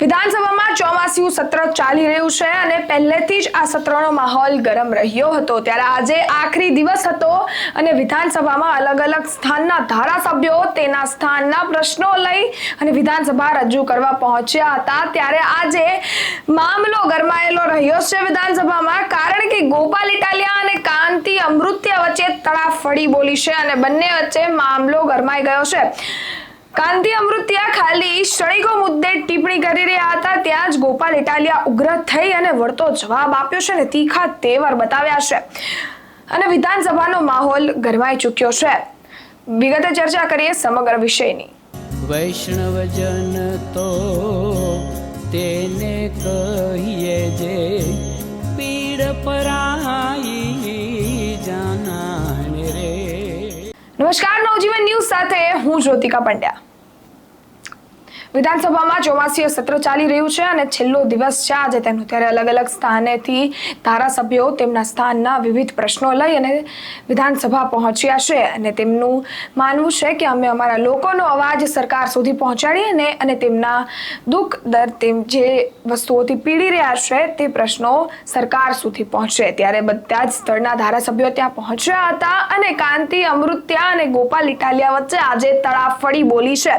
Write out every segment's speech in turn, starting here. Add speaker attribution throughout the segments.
Speaker 1: વિધાનસભામાં ચોમાસિયું સત્ર ચાલી રહ્યું છે અને પહેલેથી જ આ સત્રનો માહોલ ગરમ રહ્યો હતો. ત્યારે આજે આખરી દિવસ હતો અને વિધાનસભામાં અલગ અલગ સ્થાનના ધારાસભ્યો તેના સ્થાનના પ્રશ્નો લઈ અને વિધાનસભા રજૂ કરવા પહોંચ્યા હતા. ત્યારે આજે મામલો ગરમાયેલો રહ્યો છે વિધાનસભામાં, કારણ કે ગોપાલ ઇટાલિયા અને કાંતિ અમૃત્ય વચ્ચે તડાફડી બોલી છે અને બંને વચ્ચે મામલો ગરમાઈ ગયો છે. કાંતિ અમૃત્યા ખાલી ક્ષણિકો મુદ્દે ટિપ્પણી કરી રહ્યા હતા. ત્યાં જ ગોપાલ ઇટાલિયા ઉગ્ર થઈ અને વળતો જવાબ આપ્યો છે ને તીખા તેવર બતાવ્યા છે. અને વિધાનસભાનો માહોલ ગરમાઈ ચૂક્યો છે. વિગતે ચર્ચા કરીએ સમગ્ર વિષયની.
Speaker 2: વૈષ્ણવજન તો તેને કહીએ જે પીડ પરાઈ
Speaker 1: નમસ્કાર નવજીવન ન્યૂઝ સાથે હું જ્યોતિકા પંડ્યા. વિધાનસભામાં ચોમાસીય સત્ર ચાલી રહ્યું છે અને છેલ્લો દિવસ છે આજે. તેનું ત્યારે અલગ અલગ સ્થાનેથી ધારાસભ્યો તેમના સ્થાનના વિવિધ પ્રશ્નો લઈ અને વિધાનસભા પહોંચ્યા છે. અને તેમનું માનવું છે કે અમે અમારા લોકોનો અવાજ સરકાર સુધી પહોંચાડીએ ને અને તેમના દુઃખ દર તેમ જે વસ્તુઓથી પીડી રહ્યા છે તે પ્રશ્નો સરકાર સુધી પહોંચે. ત્યારે બધા જ સ્થળના ધારાસભ્યો ત્યાં પહોંચ્યા હતા અને કાંતિ, અમૃત્યા અને ગોપાલ ઇટાલિયા વચ્ચે આજે તળાફળી બોલી છે.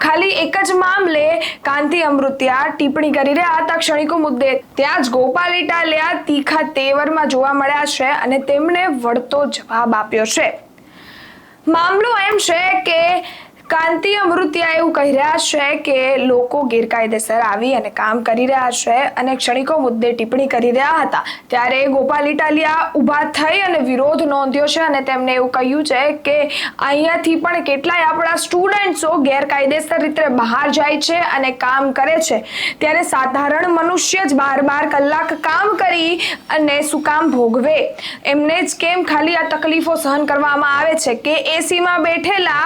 Speaker 1: ખાલી એક જ મામલે કાંતિ અમૃત્યા ટિપ્પણી કરી રહ્યા હતા. ક્ષણિકો મુદ્દે ત્યાં જ ગોપાલ ઇટાલિયા તીખા તેવરમાં જોવા મળ્યા છે અને તેમણે વળતો જવાબ આપ્યો છે. મામલો એમ છે કે કાંતિ અમૃત્યા એવું કહી રહ્યા છે કે લોકો ગેરકાયદેસર આવી અને કામ કરી રહ્યા છે અને ક્ષણિકો મુદ્દે ટિપ્પણી કરી રહ્યા હતા. ત્યારે ગોપાલ ઇટાલિયા ઊભા થઈ અને વિરોધ નોંધ્યો છે અને તેમણે એવું કહ્યું છે કે અહીંયાથી પણ કેટલાય આપણા સ્ટુડન્ટ્સો ગેરકાયદેસર રીતે બહાર જાય છે અને કામ કરે છે. ત્યારે સાધારણ મનુષ્ય જ બાર બાર કલાક કામ કરી અને શું કામ ભોગવે? એમને જ કેમ ખાલી આ તકલીફો સહન કરવામાં આવે છે કે એસીમાં બેઠેલા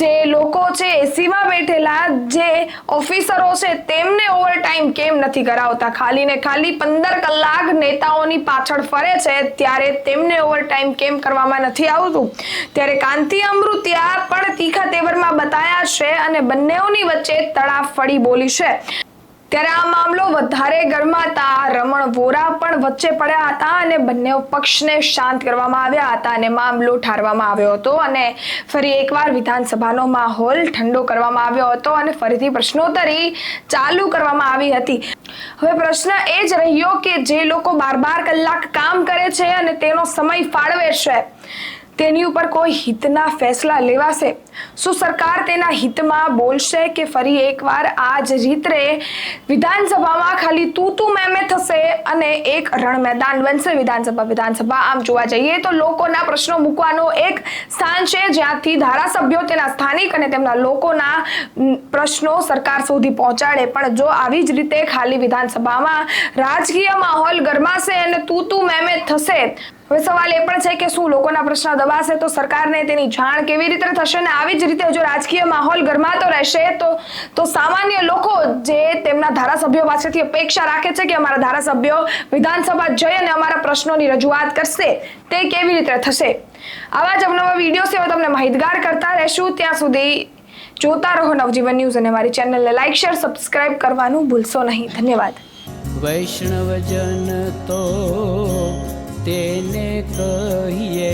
Speaker 1: જે લોકો છે એસીમાં બેઠેલા જે ઓફિસરો છે તેમને ઓવરટાઈમ કેમ નથી કરાવતા? ખાલી ને ખાલી પંદર કલાક નેતાઓની પાછળ ફરે છે ત્યારે તેમને ઓવરટાઈમ કેમ કરવામાં નથી આવતું? ત્યારે કાંતિ અમૃત્યા પણ તીખા તેવરમાં બતાયા છે અને બંનેઓની વચ્ચે તડાફડી બોલી છે. ત્યારે આ મામલો વધારે ગરમાતા, રમણ વોરા પણ વચ્ચે પડ્યા હતા અને બંને પક્ષને શાંત કરવામાં આવ્યા હતા અને મામલો ઠારવામાં આવ્યો હતો અને ફરી એકવાર વિધાનસભાનો માહોલ ઠંડો કરવામાં આવ્યો હતો અને ફરીથી પ્રશ્નોત્તરી ચાલુ કરવામાં આવી હતી. હવે પ્રશ્ન એ જ રહ્યો કે જે લોકો બાર બાર કલાક કામ કરે છે અને તેનો સમય ફાળવે છે. તેની ઉપર કોઈ હિતના ફેસલા લેવાશે? શું સરકાર તેના હિતમાં બોલશે કે ફરી એકવાર આ જ રીતે વિધાનસભામાં ખાલી તું તું મેમે થશે અને એક રણ મેદાન બનશે વિધાનસભા? વિધાનસભા આમ જોવા જઈએ તો લોકોના પ્રશ્નો મૂકવાનો એક સ્થાન છે. જ્યાંથી ધારાસભ્યો તેના સ્થાનિક અને તેમના લોકોના પ્રશ્નો સરકાર સુધી પહોંચાડે. પણ જો આવી જ રીતે ખાલી વિધાનસભામાં રાજકીય માહોલ ગરમાશે અને તું તું મેમે થશે હવે સવાલ એ પણ છે કે શું લોકોના પ્રશ્ન દબાશે તો સરકારને તેની જાણ કેવી રીતે થશે ને આવી જ રીતે જો રાજકીય માહોલ ગરમાતો રહેશે તો તો સામાન્ય લોકો જે તેમના ધારાસભ્યો પાસેથી અપેક્ષા રાખે છે કે અમારા ધારાસભ્યો વિધાનસભા જઈ અને અમારા પ્રશ્નોની રજૂઆત કરશે, તે કેવી રીતે થશે? આવા જ અવનવા વીડિયો સેવા તમને માહિતગાર કરતા રહેશું. ત્યાં સુધી જોતા રહો નવજીવન ન્યૂઝ અને મારી ચેનલને લાઇક શેર, સબસ્ક્રાઇબ કરવાનું ભૂલશો નહીં. ધન્યવાદ.
Speaker 2: વૈષ્ણવજન તો તેને કહીએ